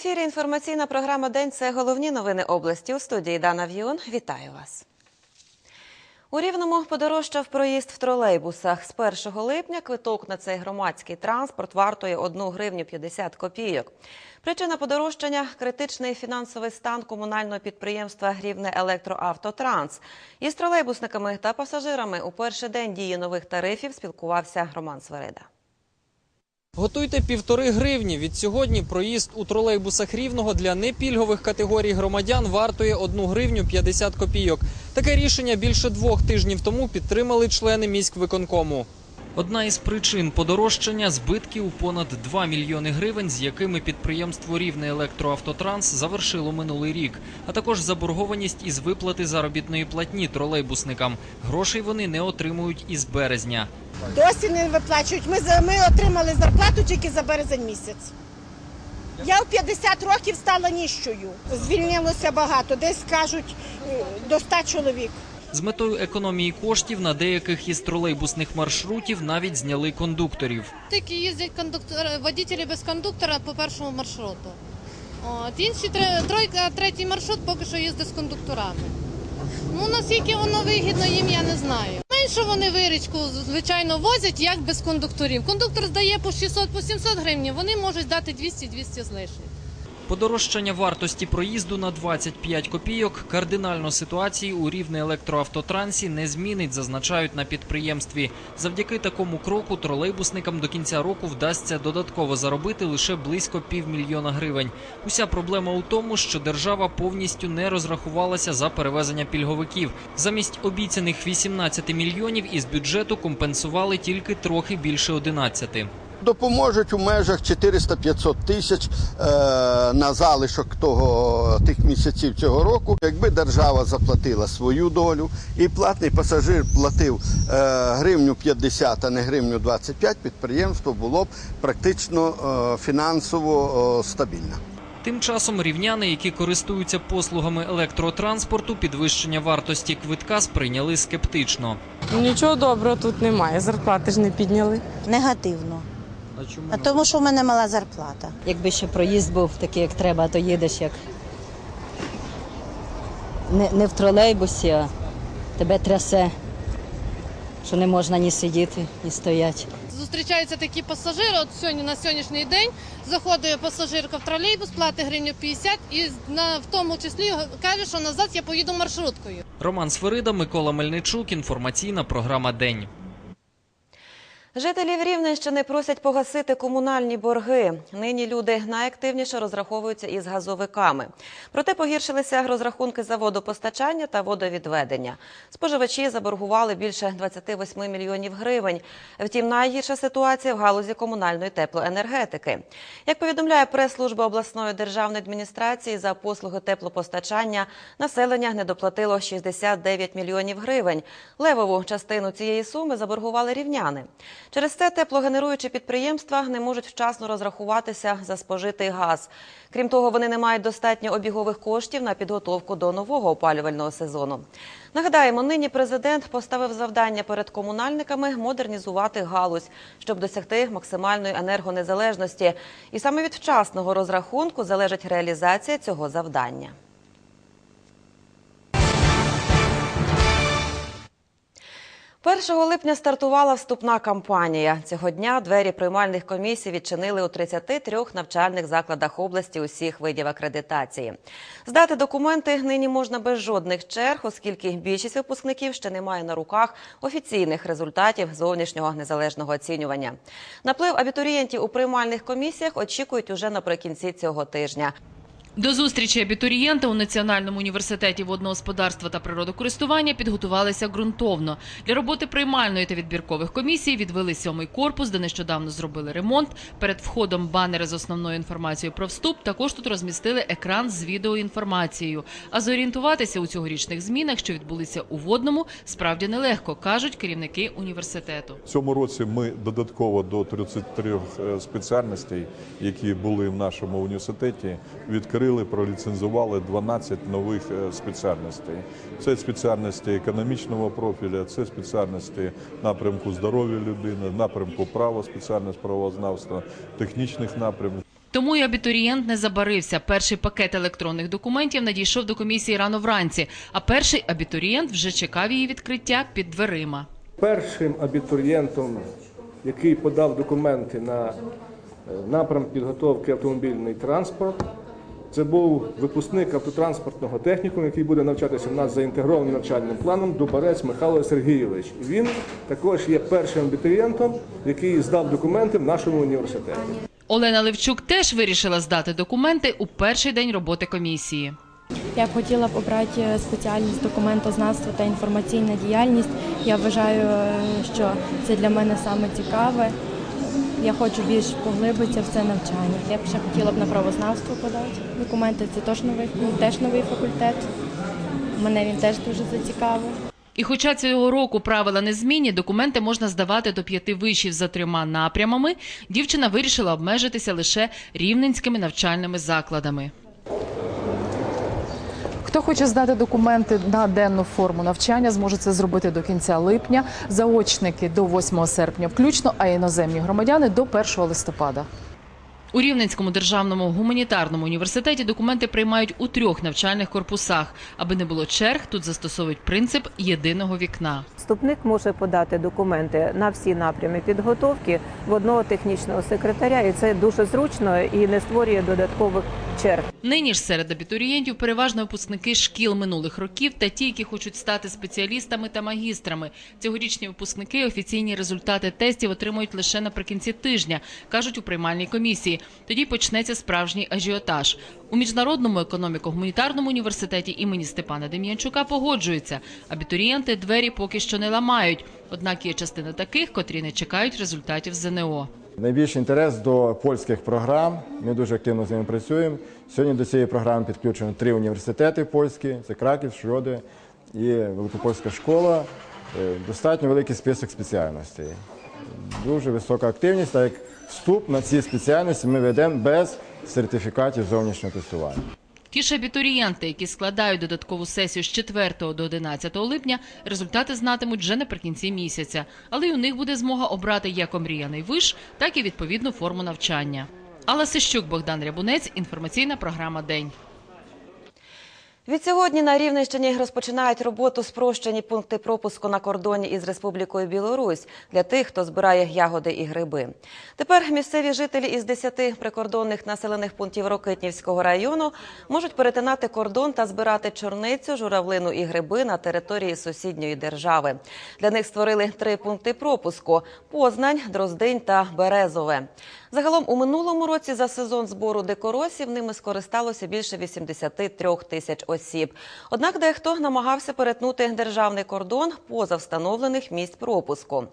Ефірі інформаційна програма День. Це головні новини області. У студії Дана В'юн. Вітаю вас. У Рівному подорожчав проїзд в тролейбусах. З 1 липня квиток на цей громадський транспорт вартує 1 гривню 50 копійок. Причина подорожчання – критичний фінансовий стан комунального підприємства «Рівне Електроавтотранс». Із тролейбусниками та пасажирами у перший день дії нових тарифів спілкувався Роман Сверида. Готуйте півтори гривні. Від сьогодні проїзд у тролейбусах рівного для непільгових категорій громадян вартує 1 гривню 50 копійок. Таке рішення більше двох тижнів тому підтримали члени міськвиконкому. Одна із причин подорожчання збитки у понад 2 мільйони гривень, з якими підприємство Рівне Електроавтотранс завершило минулий рік, а також заборгованість із виплати заробітної платні тролейбусникам. Грошей вони не отримують із березня. Досі не виплачують. Ми, ми отримали зарплату тільки за березень місяць. Я в 50 років стала ніщою. Звільнилося багато, десь кажуть е, до 100 чоловік. З метою економії коштів на деяких із тролейбусних маршрутів навіть зняли кондукторів. Тільки їздять кондуктори, водителі без кондуктора по першому маршруту. От, інші тройка, третій маршрут поки що їздить з кондукторами. Ну наскільки воно вигідно їм, я не знаю. Менше вони вирічку, звичайно, возять, як без кондукторів. Кондуктор здає по 600 по 700 гривень, вони можуть дати 200-200 з лишнім. Подорожчання вартості проїзду на 25 копійок кардинально ситуації у рівне електроавтотрансі не змінить, зазначають на підприємстві. Завдяки такому кроку тролейбусникам до кінця року вдасться додатково заробити лише близько півмільйона гривень. Уся проблема у тому, що держава повністю не розрахувалася за перевезення пільговиків. Замість обіцяних 18 мільйонів із бюджету компенсували тільки трохи більше 11. Допоможуть у межах 400-500 тисяч е, на залишок того тих місяців цього року. Якби держава заплатила свою долю і платний пасажир платив е, гривню 50, а не гривню 25, підприємство було б практично е, фінансово е, стабільне. Тим часом рівняни, які користуються послугами електротранспорту, підвищення вартості квитка сприйняли скептично. Нічого доброго тут немає. Зарплати ж не підняли. Негативно. А чому А тому, що в мене мала зарплата. Якби ще проїзд був такий, як треба, то їдеш як не, не в тролейбусі, а тебе трясе, що не можна ні сидіти, ні стояти. Зустрічаються такі пасажири. От сьогодні на сьогоднішній день заходить пасажирка в тролейбус, платить гривню 50 і на в тому числі каже, що назад я поїду маршруткою. Роман Сверида, Микола Мельничук. Інформаційна програма День. Жителів Рівненщини просять погасити комунальні борги. Нині люди найактивніше розраховуються із газовиками. Проте погіршилися розрахунки за водопостачання та водовідведення. Споживачі заборгували більше 28 мільйонів гривень. Втім, найгірша ситуація в галузі комунальної теплоенергетики. Як повідомляє прес-служба обласної державної адміністрації за послуги теплопостачання, населення не доплатило 69 мільйонів гривень. Левову частину цієї суми заборгували рівняни. Через це теплогенеруючі підприємства не можуть вчасно розрахуватися за спожитий газ. Крім того, вони не мають достатньо обігових коштів на підготовку до нового опалювального сезону. Нагадаємо, нині президент поставив завдання перед комунальниками модернізувати галузь, щоб досягти максимальної енергонезалежності. І саме від вчасного розрахунку залежить реалізація цього завдання. Першого липня стартувала вступна кампанія. Цього дня двері приймальних комісій відчинили у 33 навчальних закладах області усіх видів акредитації. Здати документи нині можна без жодних черг, оскільки більшість випускників ще не має на руках офіційних результатів зовнішнього незалежного оцінювання. Наплив абітурієнтів у приймальних комісіях очікують уже наприкінці цього тижня. До зустрічі абітурієнти у Національному університеті водного господарства та природокористування підготувалися ґрунтовно. Для роботи приймальної та відбіркових комісій відвели сьомий корпус, де нещодавно зробили ремонт. Перед входом банери з основною інформацією про вступ. Також тут розмістили екран з відеоінформацією. А зорієнтуватися у цьогорічних змінах, що відбулися у водному, справді нелегко, кажуть керівники університету. В цьому році ми додатково до 33 е, спеціальностей, які були в нашому університеті, відкрили, проліцензували 12 нових е, спеціальностей. Це спеціальності економічного профіля, це спеціальності напрямку здоров'я людини, напрямку права, спеціальність правознавства, технічних напрямків. Тому і абітурієнт не забарився. Перший пакет електронних документів надійшов до комісії рано вранці, а перший абітурієнт вже чекав її відкриття під дверима. Першим абітурієнтом, який подав документи на е, напрям підготовки автомобільний транспорт, це був випускник автотранспортного технікуму, який буде навчатися в нас за інтегрованим навчальним планом Дубарець Михайло Сергійович. Він також є першим абітурієнтом, який здав документи в нашому університеті. Олена Левчук теж вирішила здати документи у перший день роботи комісії. Я б хотіла б обрати спеціальність документознавства та інформаційна діяльність. Я вважаю, е, що це для мене саме цікаве. Я хочу більш поглибитися в це навчання. Я б ще хотіла б на правознавство подати документи. Це теж новий, теж новий факультет. Мене він теж дуже зацікавив. І хоча цього року правила не змінні, документи можна здавати до п'яти вишів за трьома напрямами, дівчина вирішила обмежитися лише рівненськими навчальними закладами. Хто хоче здати документи на денну форму навчання, зможе це зробити до кінця липня. Заочники до 8 серпня, включно, а іноземні громадяни до 1 листопада. У Рівненському державному гуманітарному університеті документи приймають у трьох навчальних корпусах. Аби не було черг, тут застосовують принцип єдиного вікна. Вступник може подати документи на всі напрями підготовки в одного технічного секретаря, і це дуже зручно і не створює додаткових черг. Нині ж серед абітурієнтів переважно випускники шкіл минулих років та ті, які хочуть стати спеціалістами та магістрами. Цьогорічні випускники офіційні результати тестів отримують лише наприкінці тижня, кажуть у приймальній комісії. Тоді почнеться справжній ажіотаж. У міжнародному економіко-гуманітарному університеті імені Степана Дем'янчука погоджуються. Абітурієнти двері поки що не ламають. Однак є частина таких, котрі не чекають результатів ЗНО. Найбільший інтерес до польських програм. Ми дуже активно з ними працюємо. Сьогодні до цієї програми підключено три університети польські: це Краків, Шроди і Великопольська школа. Е, Достатньо великий список спеціальностей. Дуже висока активність, так як вступ на ці спеціальності ми ведемо без сертифікатів зовнішнього тестування. Ті ж абітурієнти, які складають додаткову сесію з 4 до 11 липня, результати знатимуть вже наприкінці місяця. Але й у них буде змога обрати як омріяний виш, так і відповідну форму навчання. Алла Сищук, Богдан Рябунець, інформаційна програма День. Відсьогодні на Рівненщині розпочинають роботу спрощені пункти пропуску на кордоні із Республікою Білорусь для тих, хто збирає ягоди і гриби. Тепер місцеві жителі із 10 прикордонних населених пунктів Рокитнівського району можуть перетинати кордон та збирати чорницю, журавлину і гриби на території сусідньої держави. Для них створили три пункти пропуску: Познань, Дроздинь та Березове. Загалом у минулому році за сезон збору дикоросів ними скористалося більше 83 тисяч осіб. Однак дехто намагався перетнути державний кордон поза встановлених місць пропуску.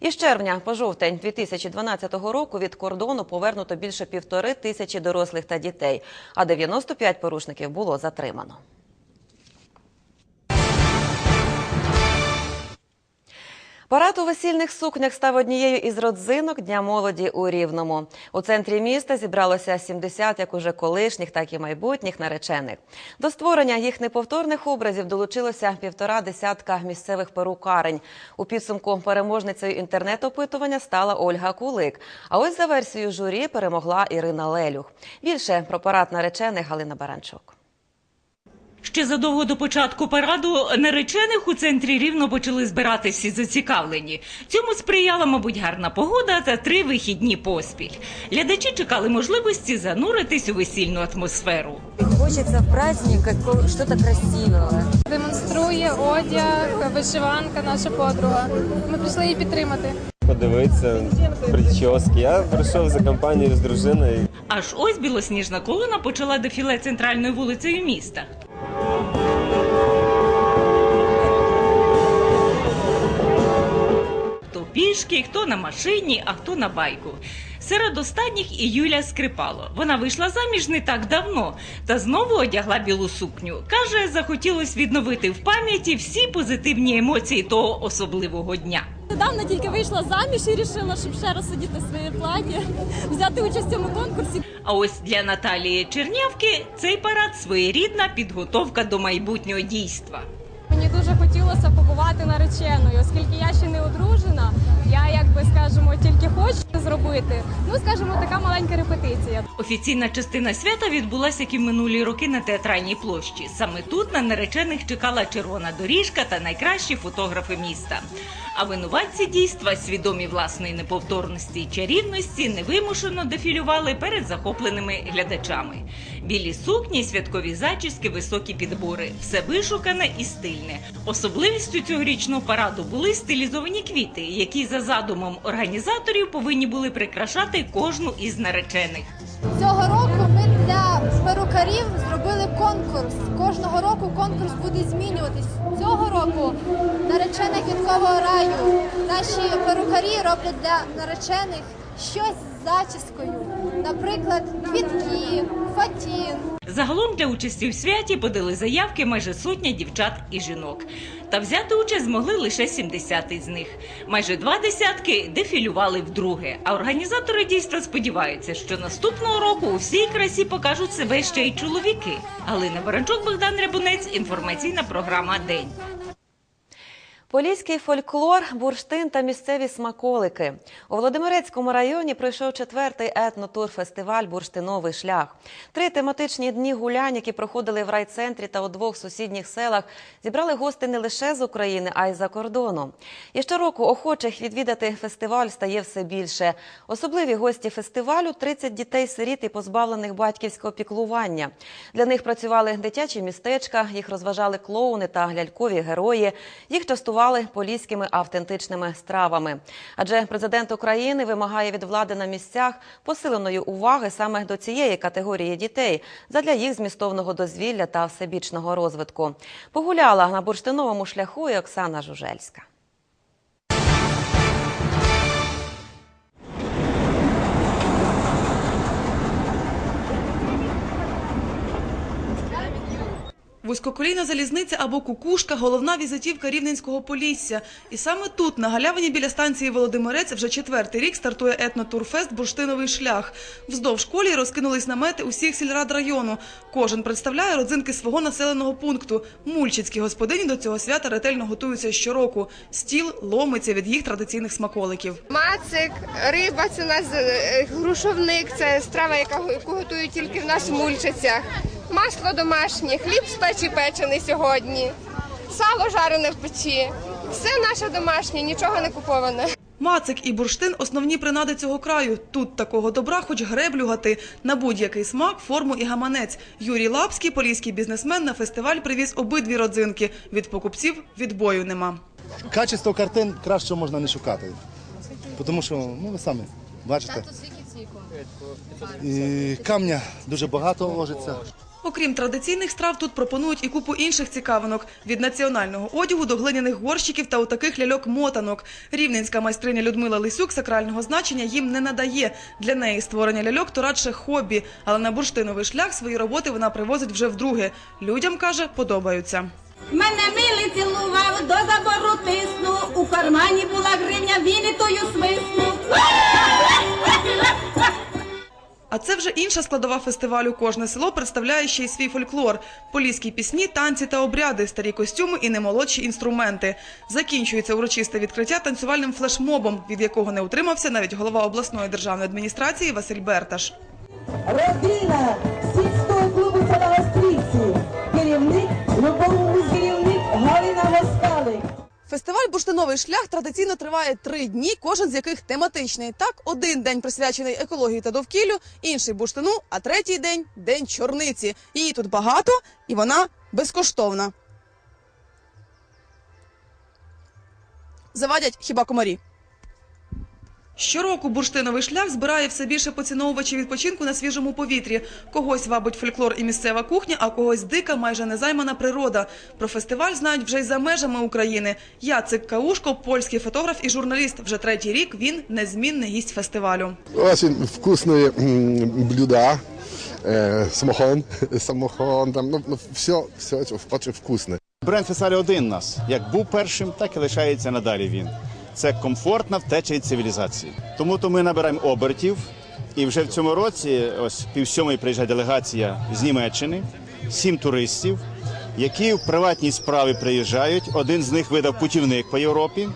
Із червня по жовтень 2012 року від кордону повернуто більше півтори тисячі дорослих та дітей, а 95 порушників було затримано. Парад у весільних сукнях став однією із родзинок Дня молоді у Рівному. У центрі міста зібралося 70 як уже колишніх, так і майбутніх наречених. До створення їх неповторних образів долучилося півтора десятка місцевих перукарень. У підсумку переможницею інтернет-опитування стала Ольга Кулик. А ось за версією журі перемогла Ірина Лелюх. Більше про парад наречених Галина Баранчук. Ще задовго до початку параду наречених у центрі рівно почали збирати всі зацікавлені. Цьому сприяла, мабуть, гарна погода та три вихідні поспіль. Глядачі чекали можливості зануритись у весільну атмосферу. Хочется в праздник какого- что-то. Демонструє одяг, вишиванка, наша подруга. Ми прийшли її підтримати. Подивитися прически. Я прийшов за компанією з дружиною. Аж ось білосніжна колона почала дефіле центральною вулицею міста. Пішки, хто на машині, а хто на байку. Серед останніх і Юля Скрипало. Вона вийшла заміж не так давно та знову одягла білу сукню. Каже, захотілось відновити в пам'яті всі позитивні емоції того особливого дня. Недавно тільки вийшла заміж і вирішила, щоб ще раз сидіти в своє платі, взяти участь в цьому конкурсі. А ось для Наталії Чернявки цей парад своєрідна підготовка до майбутнього дійства. Мені дуже хотілося хотілося побувати нареченою, оскільки я ще не одружена. Я, як би скажемо, тільки хочу зробити. Ну, скажімо, така маленька репетиція. Офіційна частина свята відбулася, як і минулі роки на театральній площі. Саме тут на наречених чекала червона доріжка та найкращі фотографи міста. А винуватці дійства, свідомі власної неповторності і чарівності, невимушено дефілювали перед захопленими глядачами. Білі сукні, святкові зачіски, високі підбори все вишукане і стильне. Особливістю цьогорічного параду були стилізовані квіти, які за задумом організаторів повинні були прикрашати кожну із наречених. Цього року ми для перукарів зробили конкурс. Кожного року конкурс буде змінюватись. Цього року наречених квіткового раю наші перукарі роблять для наречених щось з зачіскою, наприклад, квітки, фатін. Загалом для участі в святі подали заявки майже сотня дівчат і жінок. Та взяти участь змогли лише 70 із них. Майже два десятки дефілювали вдруге. А організатори дійства сподіваються, що наступного року у всій красі покажуть себе ще й чоловіки. Галина Баранчук, Богдан Рябунець. Інформаційна програма День. Поліський фольклор, бурштин та місцеві смаколики. У Володимирецькому районі пройшов четвертий етнотур-фестиваль Бурштиновий шлях. Три тематичні дні гулянь, які проходили в райцентрі та у двох сусідніх селах, зібрали гости не лише з України, а й за кордону. І щороку охочих відвідати фестиваль стає все більше. Особливі гості фестивалю 30 дітей-сиріт і позбавлених батьківського піклування. Для них працювали дитячі містечка, їх розважали клоуни та глялькові герої. Їх частували поліськими автентичними стравами. Адже президент України вимагає від влади на місцях посиленої уваги саме до цієї категорії дітей задля їх змістовного дозвілля та всебічного розвитку. Погуляла на бурштиновому шляху і Оксана Жужельська. Вузькоколійна залізниця або кукушка головна візитівка рівненського полісся. І саме тут, на галявині біля станції Володимирець, вже четвертий рік стартує етнотурфест Бурштиновий шлях. Вздовж колії розкинулись намети усіх сільрад району. Кожен представляє родзинки свого населеного пункту. Мульчицькі господині до цього свята ретельно готуються щороку. Стіл ломиться від їх традиційних смаколиків. Мацик, риба це у нас е, грушовник, це страва, яку готують тільки в нас в мульчицях. Масло домашнє, хліб з печі печений сьогодні, сало жарене в печі. Все наше домашнє, нічого не куповане. Мацик і бурштин – основні принади цього краю. Тут такого добра хоч греблю гати. На будь-який смак, форму і гаманець. Юрій Лапський, поліський бізнесмен, на фестиваль привіз обидві родзинки. Від покупців відбою нема. Качество картин краще можна не шукати. Тому що, ну ви самі бачите, і камня дуже багато ложиться. Окрім традиційних страв, тут пропонують і купу інших цікавинок – від національного одягу до глиняних горщиків та отаких ляльок-мотанок. Рівненська майстриня Людмила Лисюк сакрального значення їм не надає. Для неї створення ляльок – то радше хобі. Але на бурштиновий шлях свої роботи вона привозить вже вдруге. Людям, каже, подобаються. Мене милий цілував, до забору тиснув, у кармані була гривня, він і тою свиснув. А це вже інша складова фестивалю. Кожне село представляє ще й свій фольклор. Поліські пісні, танці та обряди, старі костюми і немолодші інструменти. Закінчується урочисте відкриття танцювальним флешмобом, від якого не утримався навіть голова обласної державної адміністрації Василь Берташ. Родина Фестиваль «Бурштиновий шлях» традиційно триває три дні, кожен з яких тематичний. Так, один день присвячений екології та довкіллю, інший бурштину, а третій день день чорниці. Її тут багато, і вона безкоштовна. Завадять хіба комарі. Щороку бурштиновий шлях збирає все більше поціновувачів відпочинку на свіжому повітрі. Когось вабить фольклор і місцева кухня, а когось дика, майже незаймана природа. Про фестиваль знають вже й за межами України. Яцик Каушко, польський фотограф і журналіст. Вже третій рік він незмінний гість фестивалю. Вкусные м, блюда, э, самохон, самохон, там, ну, ну, все, все очень вкусно. Бренд фестивалю один нас. Як був першим, так і лишається надалі він. Це комфортна втеча від цивілізації. Тому то ми набираємо обертів. І вже в цьому році, ось пів сьомої приїжджає делегація з Німеччини, сім туристів. які в приватній справі приїжджають. Один з них видав путівник по Європі,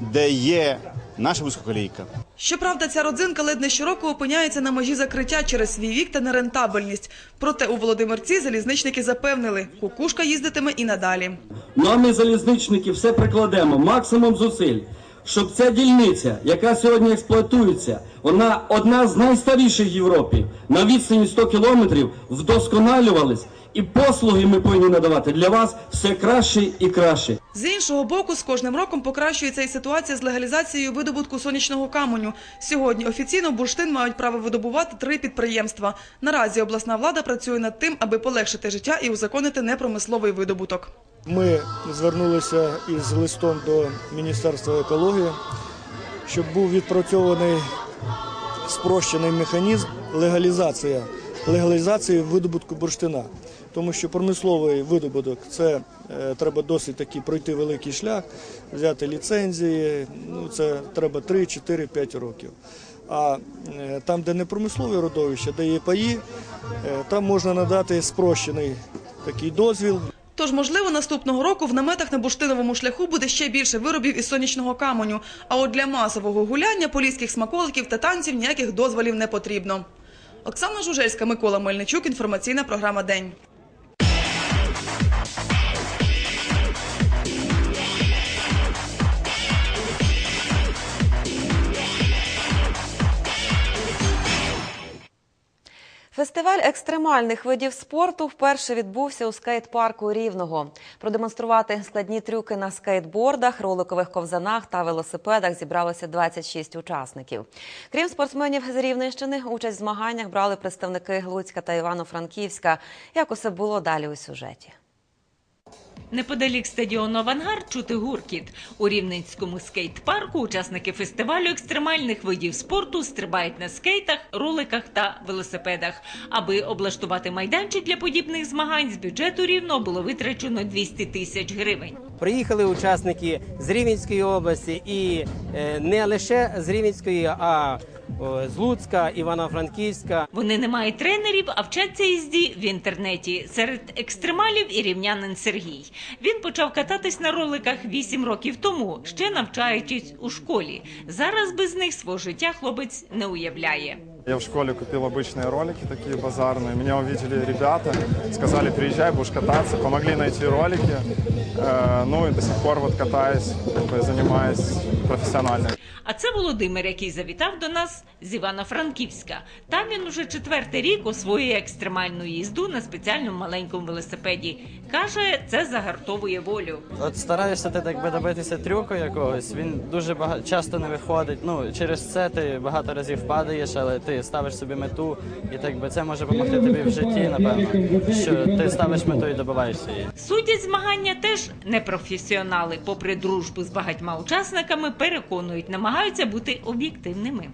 де є наша вузькоколійка. Щоправда, ця родзинка ледь не щороку опиняється на межі закриття через свій вік та нерентабельність. Проте у Володимирці залізничники запевнили, кукушка їздитиме і надалі. Ну а залізничники, все прикладемо, максимум зусиль, щоб ця дільниця, яка сьогодні експлуатується, вона одна з найстаріших в Європі, на відстані 100 кілометрів вдосконалювались, і послуги ми повинні надавати для вас все краще і краще. З іншого боку, з кожним роком покращується і ситуація з легалізацією видобутку сонячного каменю. Сьогодні офіційно бурштин мають право видобувати три підприємства. Наразі обласна влада працює над тим, аби полегшити життя і узаконити непромисловий видобуток. Ми звернулися із листом до Міністерства екології, щоб був відпрацьований спрощений механізм легалізація, легалізації видобутку бурштина. Тому що промисловий видобуток це е, треба досить таки пройти великий шлях, взяти ліцензії. Ну це треба 3, 4, 5 років. А е, там, де не промислове родовище, де є паї, е, там можна надати спрощений такий дозвіл. Тож, можливо, наступного року в наметах на бурштиновому шляху буде ще більше виробів із сонячного каменю. А от для масового гуляння, поліських смаколиків та танців ніяких дозволів не потрібно. Оксана Жужельська, Микола Мельничук. Інформаційна програма День. Фестиваль екстремальних видів спорту вперше відбувся у скейт-парку Рівного. Продемонструвати складні трюки на скейтбордах, роликових ковзанах та велосипедах зібралося 26 учасників. Крім спортсменів з Рівненщини, участь в змаганнях брали представники Луцька та Івано-Франківська. Як усе було далі у сюжеті? Неподалік стадіону Авангард чути гуркіт. У Рівненському скейт-парку учасники фестивалю екстремальних видів спорту стрибають на скейтах, роликах та велосипедах. Аби облаштувати майданчик для подібних змагань, з бюджету рівно було витрачено 200 тисяч гривень. Приїхали учасники з Рівненської області і е, не лише з Рівненської, а з Луцька, Івано-Франківська. Вони не мають тренерів, а вчаться їзді в інтернеті. Серед екстремалів і рівнянин Сергій. Він почав кататись на роликах 8 років тому, ще навчаючись у школі. Зараз без них свого життя хлопець не уявляє. Я в школе купил обычные ролики, такие базарные. Меня увидели ребята, сказали, приезжай, будешь кататься. Помогли найти ролики. Э, ну и до сих пор вот катаюсь, как бы занимаюсь профессионально. А це Володимир, який завітав до нас з Івано-Франківська. Там він уже четвертий рік освоює екстремальну їзду на спеціальному маленькому велосипеді. Каже, це загартовує волю. От стараєшся ти так би добитися трюку якогось, він дуже багато часто не виходить. Ну через це ти багато разів падаєш, але ти ставиш собі мету, і так би це може допомогти тобі в житті, напевно, що ти ставиш мету і добиваєшся її. Судять змагання теж непрофесіонали. Попри дружбу з багатьма учасниками, переконують, намагаються бути об'єктивними.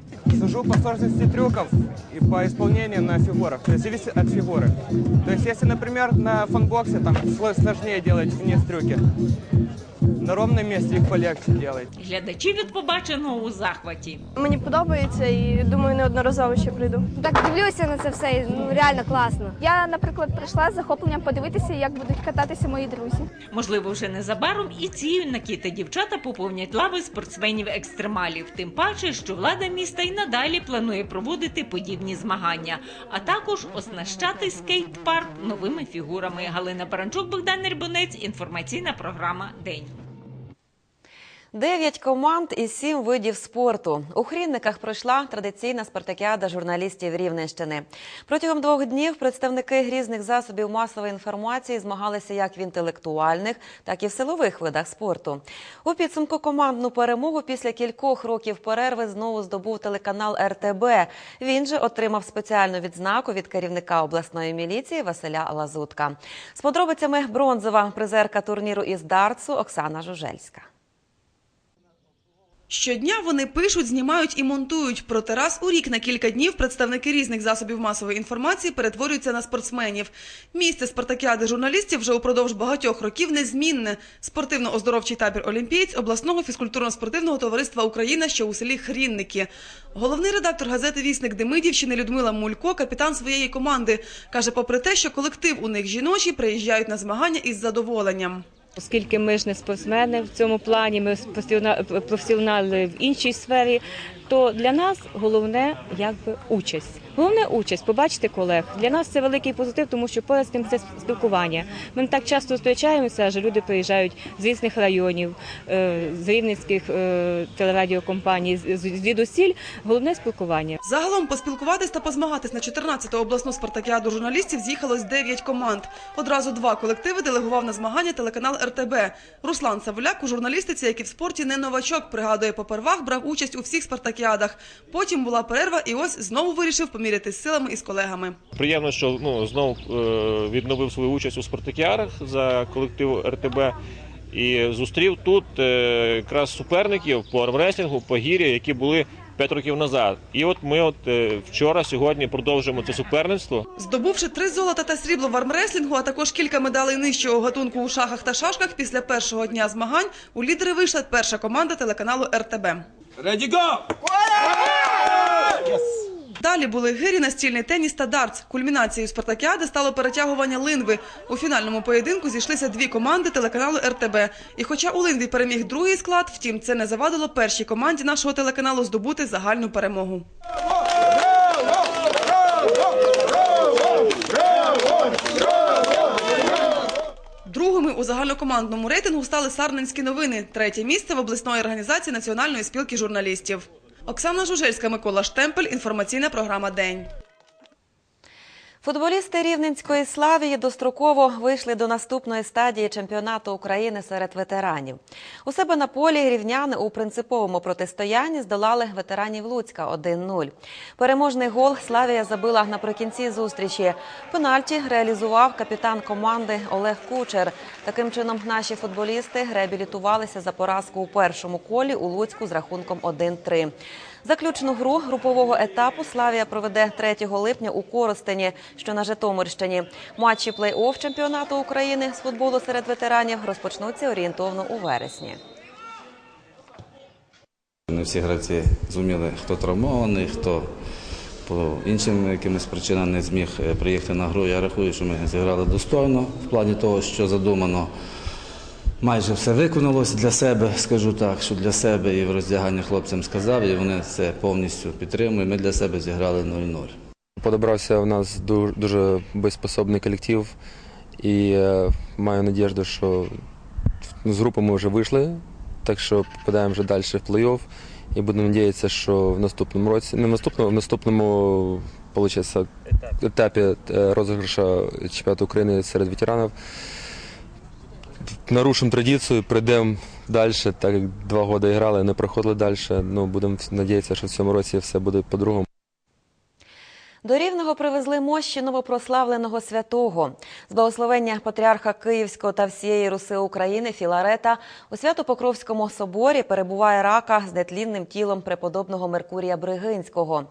Сужу по сложности трюков и по исполнению на фигурах. То есть зависит от фигуры. То есть на фанбоксе там сложнее делать вниз трюки, на ровном месте их полегче делать. Глядачі від побаченого у захваті. Мені подобається і думаю, неодноразово ще прийду. Так дивлюся на це все, і, ну реально класно. Я, наприклад, прийшла з захопленням подивитися, як будуть кататися мої друзі. Можливо, вже незабаром і ці юнаки та дівчата поповнять лави спортсменів-екстремалів. Тим паче, що влада міста і надалі планує проводити подібні змагання, а також оснащати скейт-парк новими фігурами. Галина Баранчук, Богдан Рибонець. Інформаційна програма День. Дев'ять команд і сім видів спорту. У Хрінниках пройшла традиційна спартакіада журналістів Рівненщини. Протягом двох днів представники різних засобів масової інформації змагалися як в інтелектуальних, так і в силових видах спорту. У підсумку командну перемогу після кількох років перерви знову здобув телеканал РТБ. Він же отримав спеціальну відзнаку від керівника обласної міліції Василя Лазутка. З подробицями бронзова призерка турніру із дартсу Оксана Жужельська. Щодня вони пишуть, знімають і монтують. Проте раз у рік на кілька днів представники різних засобів масової інформації перетворюються на спортсменів. Місце спартакіади журналістів вже упродовж багатьох років незмінне. Спортивно-оздоровчий табір Олімпієць обласного фізкультурно-спортивного товариства Україна, що у селі Хрінники. Головний редактор газети Вісник Демидівщини Людмила Мулько, капітан своєї команди, каже, попри те, що колектив у них жіночий, приїжджають на змагання із задоволенням. Оскільки ми ж не спортсмени в цьому плані, ми професіона- професіонали в іншій сфері, то для нас головне якби участь. Головне участь, побачити колег. Для нас це великий позитив, тому що поряд з тим це спілкування. Ми не так часто зустрічаємося, адже люди приїжджають з різних районів, е, з рівненських е, телерадіокомпаній, звідусіль. Головне спілкування. Загалом поспілкуватись та позмагатись на 14-ту обласну спартакіаду журналістів з'їхалось 9 команд. Одразу два колективи делегував на змагання телеканал РТБ. Руслан Савуляк у журналістиці, як і в спорті, не новачок. Пригадує, попервах брав участь у всіх спартакіадах. Потім була перерва, і ось знову вирішив помірятись силами із колегами. Приємно, що ну, знову е, відновив свою участь у спартакіарах за колектив РТБ. І зустрів тут е, якраз суперників по армреслінгу, по гірі, які були 5 років назад. І от ми от е, вчора, сьогодні продовжуємо це суперництво. Здобувши три золота та срібло в армреслінгу, а також кілька медалей нижчого гатунку у шахах та шашках, після першого дня змагань у лідери вийшла перша команда телеканалу РТБ. Ready, go! Далі були гирі, настільний теніс та дартс. Кульмінацією спартакіади стало перетягування линви. У фінальному поєдинку зійшлися дві команди телеканалу РТБ. І хоча у линві переміг другий склад, втім це не завадило першій команді нашого телеканалу здобути загальну перемогу. Другими у загальнокомандному рейтингу стали Сарненські новини. Третє місце в обласної організації Національної спілки журналістів. Оксана Жужельська, Микола Штемпель. Інформаційна програма День. Футболісти Рівненської Славії достроково вийшли до наступної стадії чемпіонату України серед ветеранів. У себе на полі рівняни у принциповому протистоянні здолали ветеранів Луцька 1-0. Переможний гол Славія забила наприкінці зустрічі. Пенальті реалізував капітан команди Олег Кучер. Таким чином, наші футболісти реабілітувалися за поразку у першому колі у Луцьку з рахунком 1-3. Заключну гру групового етапу Славія проведе 3 липня у Коростені, що на Житомирщині. Матчі плей-офф чемпіонату України з футболу серед ветеранів розпочнуться орієнтовно у вересні. Не всі гравці зуміли, хто травмований, хто по іншим якимось причинам не зміг е, приїхати на гру. Я рахую, що ми зіграли достойно в плані того, що задумано. Майже все виконалося для себе, скажу так, що для себе і в роздяганні хлопцям сказав, і вони це повністю підтримують. Ми для себе зіграли 0-0. Подобрався в нас ду- дуже боєспособний колектив, і е, маю надіжду, що з групи ми вже вийшли, так що попадаємо вже далі в плей-офф. І будемо сподіватися, що в наступному році, не в наступному, в наступному получается, етапі е, розіграшу чемпіонату України серед ветеранів. Нарушимо традицію, прийдемо далі, так як два роки грали, не проходили далі. Ну, будемо сподіватися, що в цьому році все буде по-другому. До Рівного привезли мощі новопрославленого святого. З благословення патріарха Київського та всієї Руси України Філарета у Свято-Покровському соборі перебуває рака з нетлінним тілом преподобного Меркурія Бригинського.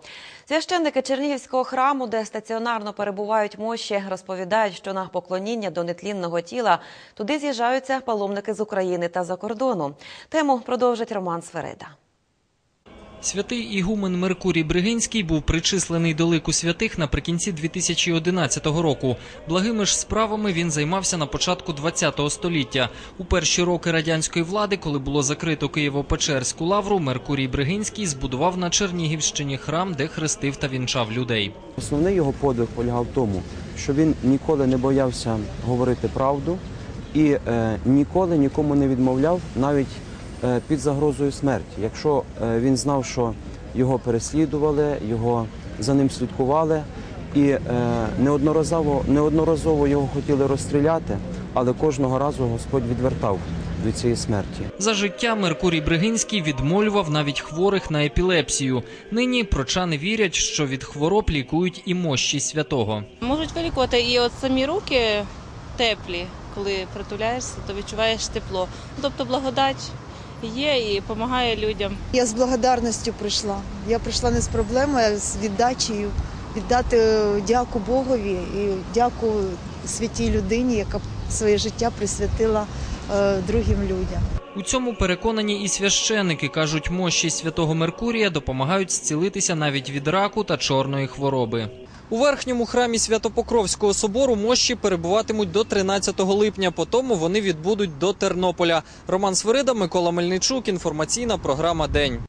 Священники Чернігівського храму, де стаціонарно перебувають мощі, розповідають, що на поклоніння до нетлінного тіла туди з'їжджаються паломники з України та за кордону. Тему продовжить Роман Сферида. Святий ігумен Меркурій Бригинський був причислений до лику святих наприкінці 2011 року. Благими ж справами він займався на початку ХХ століття. У перші роки радянської влади, коли було закрито Києво-Печерську лавру, Меркурій Бригинський збудував на Чернігівщині храм, де хрестив та вінчав людей. Основний його подвиг полягав в тому, що він ніколи не боявся говорити правду і е, ніколи нікому не відмовляв, навіть під загрозою смерті. Якщо е, він знав, що його переслідували, його за ним слідкували, і е, неодноразово, неодноразово його хотіли розстріляти, але кожного разу Господь відвертав від цієї смерті. За життя Меркурій Бригинський відмолював навіть хворих на епілепсію. Нині прочани вірять, що від хвороб лікують і мощі святого. Можуть вилікувати і от самі руки теплі, коли притуляєшся, то відчуваєш тепло. Тобто благодать є і допомагає людям. Я з благодарністю прийшла. Я прийшла не з проблемою, а з віддачею. Віддати дяку Богові і дяку святій людині, яка своє життя присвятила е, другим людям. У цьому переконані і священики кажуть, мощі святого Меркурія допомагають зцілитися навіть від раку та чорної хвороби. У верхньому храмі Святопокровського собору мощі перебуватимуть до 13 липня. Потім вони відбудуть до Тернополя. Роман Свирида, Микола Мельничук. Інформаційна програма День.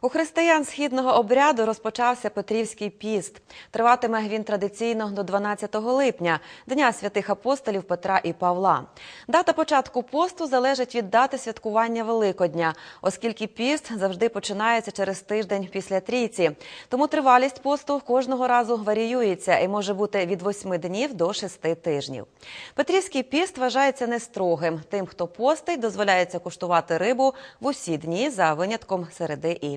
У християн східного обряду розпочався Петрівський піст. Триватиме він традиційно до 12 липня, Дня святих апостолів Петра і Павла. Дата початку посту залежить від дати святкування Великодня, оскільки піст завжди починається через тиждень після трійці. Тому тривалість посту кожного разу варіюється і може бути від 8 днів до 6 тижнів. Петрівський піст вважається нестрогим. Тим, хто постить, дозволяється куштувати рибу в усі дні за винятком середи і